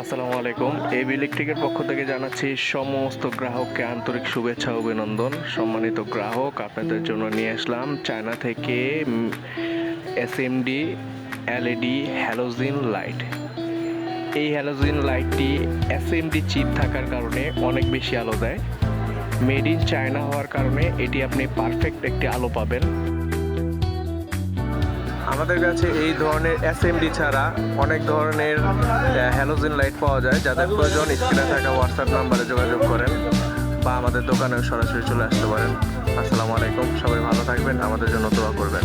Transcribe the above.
আসসালামু আলাইকুম। এবি ইলেকট্রিকের পক্ষ থেকে জানাচ্ছি সমস্ত গ্রাহককে আন্তরিক শুভেচ্ছা, অভিনন্দন। সম্মানিত গ্রাহক, আপনাদের জন্য নিয়ে আসলাম চায়না থেকে S M D LED halogen light এই হ্যালোজিন লাইটটি এস এম ডি চিপ থাকার কারণে অনেক বেশি আলো দেয়। মেড ইন চায়না হওয়ার কারণে এটি আপনি পারফেক্ট একটি আলো পাবেন। আমাদের কাছে এই ধরনের এসএমডি ছাড়া অনেক ধরনের হ্যালোজিন লাইট পাওয়া যায়, যাদের প্রয়োজন স্ক্রিনে থাকা হোয়াটসঅ্যাপ নাম্বারে যোগাযোগ করেন বা আমাদের দোকানেও সরাসরি চলে আসতে পারেন। আসসালামু আলাইকুম, সবাই ভালো থাকবেন, আমাদের জন্য দোয়া করবেন।